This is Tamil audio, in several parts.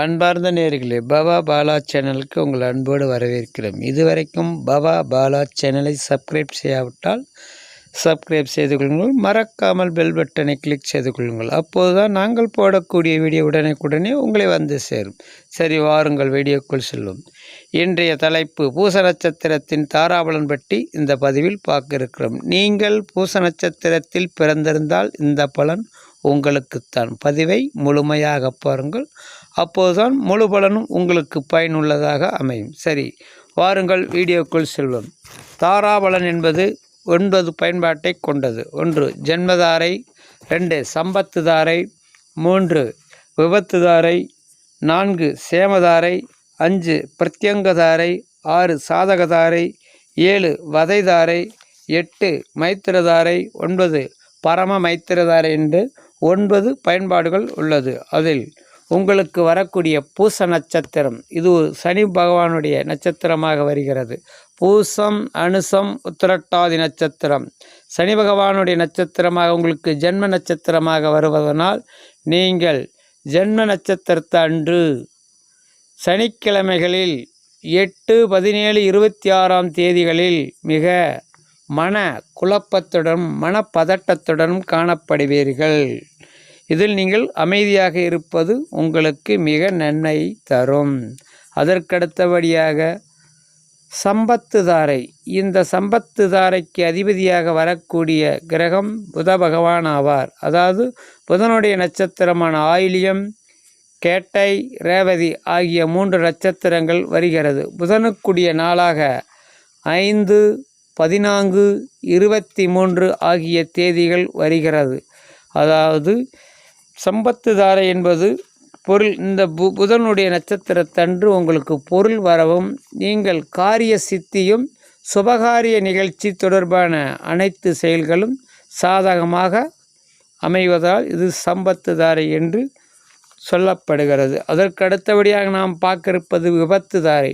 அன்பார்ந்த நேர்களே பவா பாலா சேனலுக்கு உங்கள் அன்போடு வரவேற்கிறோம் இதுவரைக்கும் பவா பாலா சேனலை சப்ஸ்கிரைப் செய்யாவிட்டால் சப்ஸ்கிரைப் செய்து கொள்ளுங்கள். மறக்காமல் பெல் பட்டனை கிளிக் செய்து கொள்ளுங்கள். அப்போதுதான் நாங்கள் போடக்கூடிய வீடியோ உடனே உங்களை வந்து சேரும். சரி வாருங்கள் வீடியோக்குள் செல்லும் இன்றைய தலைப்பு பூச நட்சத்திரத்தின் தாராபலன் பற்றி இந்த பதிவில் பார்க்க இருக்கிறோம். நீங்கள் பூச நட்சத்திரத்தில் பிறந்திருந்தால் இந்த பலன் உங்களுக்குத்தான். பதிவை முழுமையாக பாருங்கள். அப்போதுதான் முழு பலனும் உங்களுக்கு பயனுள்ளதாக அமையும். சரி வாருங்கள் வீடியோக்குள் செல்வோம். தாராபலன் என்பது ஒன்பது பயன்பாட்டை கொண்டது. ஒன்று ஜென்மதாரை. ரெண்டு சம்பத்துதாரை. மூன்று விபத்துதாரை. நான்கு சேமதாரை. அஞ்சு பிரத்யங்கதாரை. ஆறு சாதகதாரை. ஏழு வதைதாரை. எட்டு மைத்திரதாரை. ஒன்பது பரம மைத்திரதாரை என்று ஒன்பது பயன்பாடுகள் உள்ளது. அதில் உங்களுக்கு வரக்கூடிய பூச நட்சத்திரம் இது சனி பகவானுடைய நட்சத்திரமாக வருகிறது. பூசம் அனுசம் உத்திரட்டாதி நட்சத்திரம். சனி பகவானுடைய நட்சத்திரமாக உங்களுக்கு ஜென்ம நட்சத்திரமாக வருவதனால் நீங்கள் ஜென்ம நட்சத்திரத்தை அன்று சனிக்கிழமைகளில் எட்டு பதினேழு இருபத்தி ஆறாம் தேதிகளில் மிக மன குழப்பத்துடன் மனப்பதட்டத்துடனும் காணப்படுவீர்கள். இதில் நீங்கள் அமைதியாக இருப்பது உங்களுக்கு மிக நன்மை தரும். அதற்கடுத்தபடியாக சம்பத்துதாரை இந்த சம்பத்துதாரைக்கு அதிபதியாக வரக்கூடிய கிரகம் புத பகவான் ஆவார். அதாவது புதனுடைய நட்சத்திரமான ஆயிலியம் கேட்டை ரேவதி ஆகிய மூன்று நட்சத்திரங்கள் வருகிறது. புதனுக்குரிய நாளாக ஐந்து பதினான்கு இருபத்தி மூன்று ஆகிய தேதிகள் வருகிறது. அதாவது சம்பத்துதாரை என்பது பொருள். இந்த பு புதனுடைய நட்சத்திரத்தன்று உங்களுக்கு பொருள் வரவும் நீங்கள் காரிய சித்தியும் சுபகாரிய நிகழ்ச்சி தொடர்பான அனைத்து செயல்களும் சாதகமாக அமைவதால் இது சம்பத்துதாரை என்று சொல்லப்படுகிறது. அதற்கு அடுத்தபடியாக நாம் பார்க்கிருப்பது விபத்துதாரை.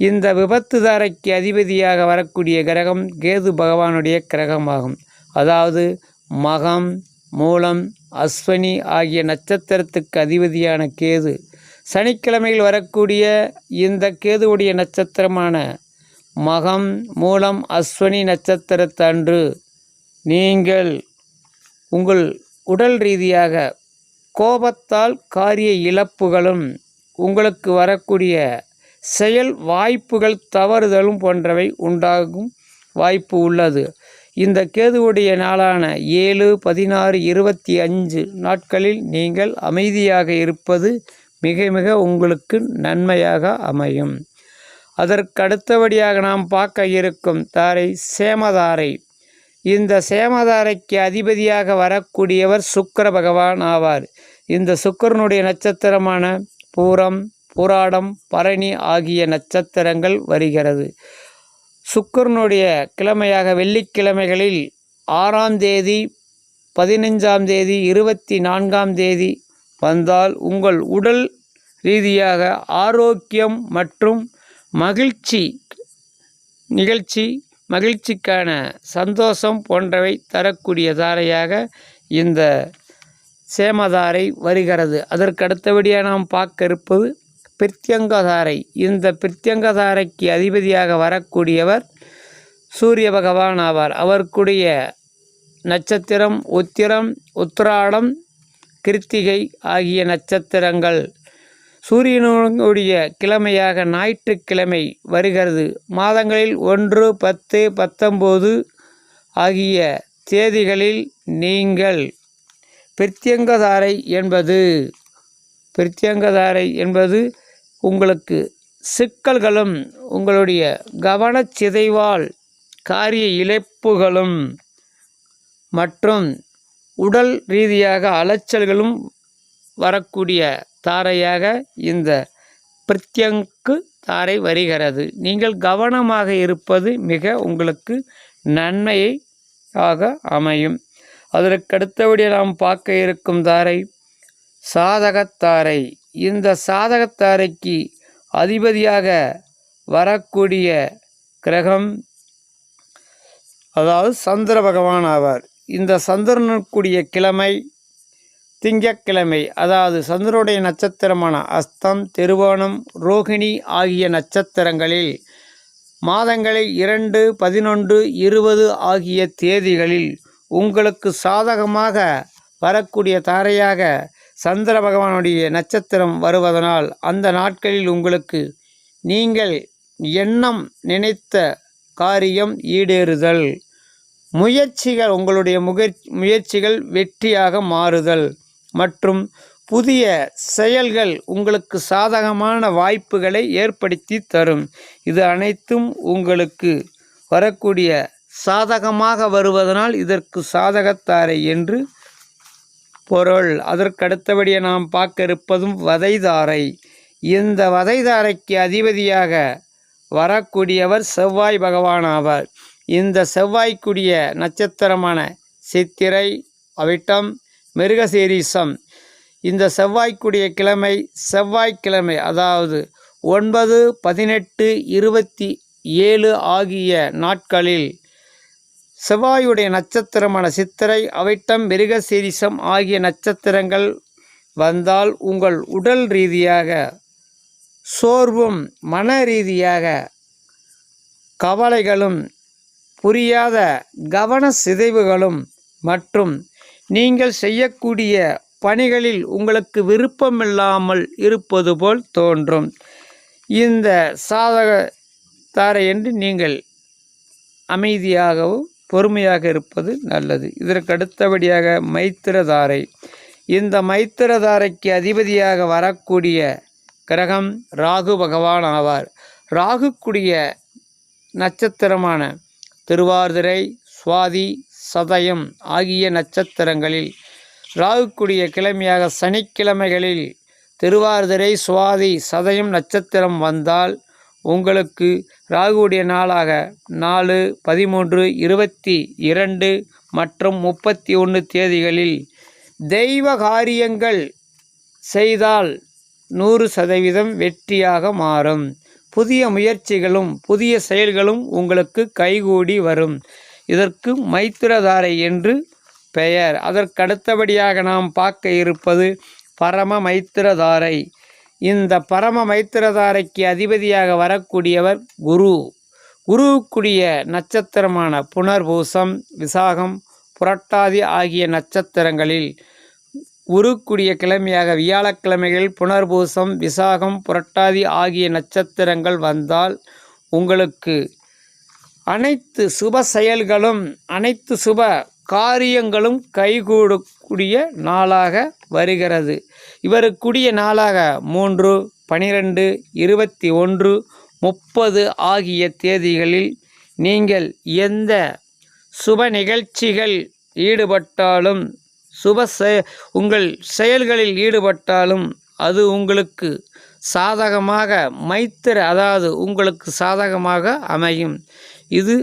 இந்த விபத்துதாரைக்கு அதிபதியாக வரக்கூடிய கிரகம் கேது பகவானுடைய கிரகமாகும். அதாவது மகம் மூலம் அஸ்வனி ஆகிய நட்சத்திரத்துக்கு அதிபதியான கேது. சனிக்கிழமையில் வரக்கூடிய இந்த கேதுவுடைய நட்சத்திரமான மகம் மூலம் அஸ்வனி நட்சத்திரத்தன்று நீங்கள் உங்கள் உடல் ரீதியாக கோபத்தால் காரிய இழப்புகளும் உங்களுக்கு வரக்கூடிய செயல் வாய்ப்புகள் தவறுதலும் போன்றவை உண்டாகும் வாய்ப்பு உள்ளது. இந்த கேதுவுடைய நாளான ஏழு பதினாறு இருபத்தி அஞ்சு நாட்களில் நீங்கள் அமைதியாக இருப்பது மிக மிக உங்களுக்கு நன்மையாக அமையும். அதற்கு அடுத்தபடியாக நாம் பார்க்க இருக்கும் தாரை சேமதாரை. இந்த சேமதாரைக்கு அதிபதியாக வரக்கூடியவர் சுக்கர பகவான் ஆவார். இந்த சுக்கரனுடைய நட்சத்திரமான பூரம் புராடம் பரணி ஆகிய நட்சத்திரங்கள் வருகிறது. சுக்கரனுடைய கிழமையாக வெள்ளிக்கிழமைகளில் ஆறாம் தேதி பதினைஞ்சாம் தேதி இருபத்தி நான்காம் தேதி வந்தால் உங்கள் உடல் ரீதியாக ஆரோக்கியம் மற்றும் மகிழ்ச்சி நிகழ்ச்சி மகிழ்ச்சிக்கான சந்தோஷம் போன்றவை தரக்கூடிய தாரையாக இந்த சேமதாரை வருகிறது. அதற்கு அடுத்தபடியாக நாம் பார்க்க இருப்பது பிரத்யங்கதாரை இந்த பிரத்யங்கதாரைக்கு அதிபதியாக வரக்கூடியவர் சூரிய பகவான் ஆவார். அவருக்குடைய நட்சத்திரம் உத்திரம் உத்திராடம் கிருத்திகை ஆகிய நட்சத்திரங்கள் சூரியனுடைய கிழமையாக ஞாயிற்றுக்கிழமை வருகிறது. மாதங்களில் ஒன்று பத்து பத்தொம்போது ஆகிய தேதிகளில் நீங்கள் பிரத்யங்கதாரை என்பது பிரத்யங்கதாரை என்பது உங்களுக்கு சிக்கல்களும் உங்களுடைய கவனச்சிதைவால் காரிய இழப்புகளும் மற்றும் உடல் ரீதியாக அலைச்சல்களும் வரக்கூடிய தாரையாக இந்த பிரத்யங்கு தாரை வருகிறது. நீங்கள் கவனமாக இருப்பது மிக உங்களுக்கு நன்மையை ஆக அமையும். அதற்கடுத்தபடி நாம் பார்க்க இருக்கும் தாரை சாதகத்தாரை இந்த சாதகத்தாரைக்கு அதிபதியாக வரக்கூடிய கிரகம் அதாவது சந்திர பகவான் ஆவார். இந்த சந்திரனுக்குரிய கிழமை திங்கட்கிழமை அதாவது சந்திரனுடைய நட்சத்திரமான அஸ்தம் திருவோணம் ரோகிணி ஆகிய நட்சத்திரங்களில் மாதங்களை இரண்டு பதினொன்று இருபது ஆகிய தேதிகளில் உங்களுக்கு சாதகமாக வரக்கூடிய தாரையாக சந்திர பகவானுடைய நட்சத்திரம் வருவதனால் அந்த நாட்களில் உங்களுக்கு நீங்கள் எண்ணம் நினைத்த காரியம் ஈடேறுதல். முயற்சிகள் உங்களுடைய முயற்சிகள் வெற்றியாக மாறுதல். மற்றும் புதிய செயல்கள் உங்களுக்கு சாதகமான வாய்ப்புகளை ஏற்படுத்தி தரும். இது அனைத்தும் உங்களுக்கு வரக்கூடிய சாதகமாக வருவதனால் இதற்கு சாதகத்தாரை என்று பொருள். அதற்கடுத்தபடியே நாம் பார்க்க இருப்பதும் வதைதாரை. இந்த வதைதாரைக்கு அதிபதியாக வரக்கூடியவர் செவ்வாய் பகவான் ஆவார். இந்த செவ்வாய்க்குரிய நட்சத்திரமான சித்திரை அவிட்டம் மிருகசீரீசம் இந்த செவ்வாய்க்குடிய கிழமை செவ்வாய்க்கிழமை அதாவது ஒன்பது பதினெட்டு இருபத்தி ஏழு ஆகிய நாட்களில் செவ்வாயுடைய நட்சத்திரமான சித்திரை அவிட்டம் மிருகசீரிசம் ஆகிய நட்சத்திரங்கள் வந்தால் உங்கள் உடல் ரீதியாக சோர்வும் மன ரீதியாக கவலைகளும் புரியாத கவன சிதைவுகளும் மற்றும் நீங்கள் செய்யக்கூடிய பணிகளில் உங்களுக்கு விருப்பமில்லாமல் இருப்பது போல் தோன்றும். இந்த சாதக தாரை என்று நீங்கள் அமைதியாகவும் பொறுமையாக இருப்பது நல்லது. இதற்கு அடுத்தபடியாக மைத்திரதாரை. இந்த மைத்திரதாரைக்கு அதிபதியாக வரக்கூடிய கிரகம் ராகு பகவான் ஆவார். ராகுக்குடிய நட்சத்திரமான திருவாதிரை சுவாதி சதயம் ஆகிய நட்சத்திரங்களில் ராகுக்குடிய கிழமையாக சனிக்கிழமைகளில் திருவாதிரை சுவாதி சதயம் நட்சத்திரம் வந்தால் உங்களுக்கு ராகுவுடைய நாளாக நாலு பதிமூன்று இருபத்தி இரண்டு மற்றும் முப்பத்தி ஒன்று தேதிகளில் தெய்வ காரியங்கள் செய்தால் நூறு சதவீதம் வெற்றியாக மாறும். புதிய முயற்சிகளும் புதிய செயல்களும் உங்களுக்கு கைகூடி வரும். இதற்கு மைத்திரதாரை என்று பெயர். அதற்கடுத்தபடியாக நாம் பார்க்க இருப்பது பரம மைத்திரதாரை. இந்த பரம மைத்திரதாரைக்கு அதிபதியாக வரக்கூடியவர் குரு. குருவுக்குரிய நட்சத்திரமான புனர்பூசம் விசாகம் புரட்டாதி ஆகிய நட்சத்திரங்களில் குருக்குடிய கிழமையாக வியாழக்கிழமைகளில் புனர்பூசம் விசாகம் புரட்டாதி ஆகிய நட்சத்திரங்கள் வந்தால் உங்களுக்கு அனைத்து சுப செயல்களும் அனைத்து சுப காரியங்களும் கைகூடக்கூடிய நாளாக வருகிறது. இவருக்குரிய நாளாக மூன்று பனிரெண்டு இருபத்தி ஒன்று முப்பது ஆகிய தேதிகளில் நீங்கள் எந்த சுப நிகழ்ச்சிகள் ஈடுபட்டாலும் சுப செ உங்கள் செயல்களில் ஈடுபட்டாலும் அது உங்களுக்கு சாதகமாக மைத்திர அதாவது உங்களுக்கு சாதகமாக அமையும். இது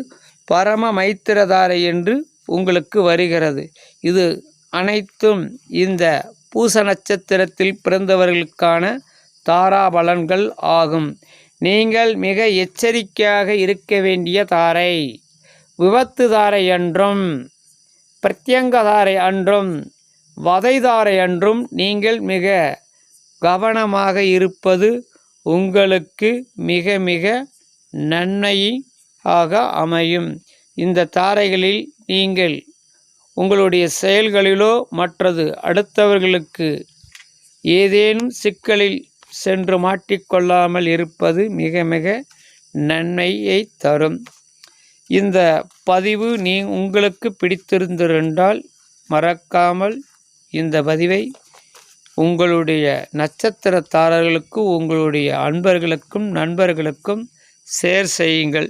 பரம மைத்திரதாரை என்று உங்களுக்கு வருகிறது. இது அனைத்தும் இந்த பூச நட்சத்திரத்தில் பிறந்தவர்களுக்கான தாராபலன்கள் ஆகும். நீங்கள் மிக எச்சரிக்கையாக இருக்க வேண்டிய தாரை விபத்து தாரை என்றும் பிரத்யங்கதாரை அன்றும் வதைதாரை அன்றும் நீங்கள் மிக கவனமாக இருப்பது உங்களுக்கு மிக மிக நன்மையாக அமையும். இந்த தாரைகளில் நீங்கள் உங்களுடைய செயல்களிலோ மற்றது அடுத்தவர்களுக்கு ஏதேனும் சிக்கலில் சென்று மாட்டிக்கொள்ளாமல் இருப்பது மிக மிக நன்மையை தரும். இந்த பதிவு நீ உங்களுக்கு பிடித்திருந்திருந்தால் மறக்காமல் இந்த பதிவை உங்களுடைய நட்சத்திரத்தாரர்களுக்கு உங்களுடைய அன்பர்களுக்கும் நண்பர்களுக்கும் ஷேர் செய்யுங்கள்.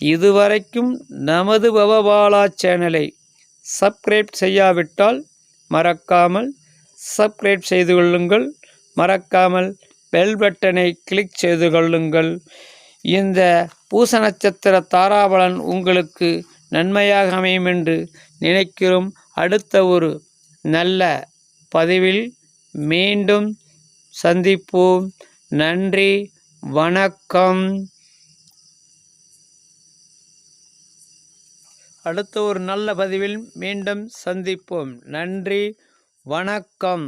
இதுவரைக்கும் நமது பவபாலா சேனலை சப்ஸ்கிரைப் செய்யாவிட்டால் மறக்காமல் சப்ஸ்கிரைப் செய்து கொள்ளுங்கள். மறக்காமல் பெல் பட்டனை கிளிக் செய்து கொள்ளுங்கள். இந்த பூச நட்சத்திர தாராபலன் உங்களுக்கு நன்மையாக அமையும் என்று நினைக்கிறோம். அடுத்த ஒரு நல்ல பதிவில் மீண்டும் சந்திப்போம். நன்றி வணக்கம். அடுத்த ஒரு நல்ல பதிவில் மீண்டும் சந்திப்போம். நன்றி வணக்கம்.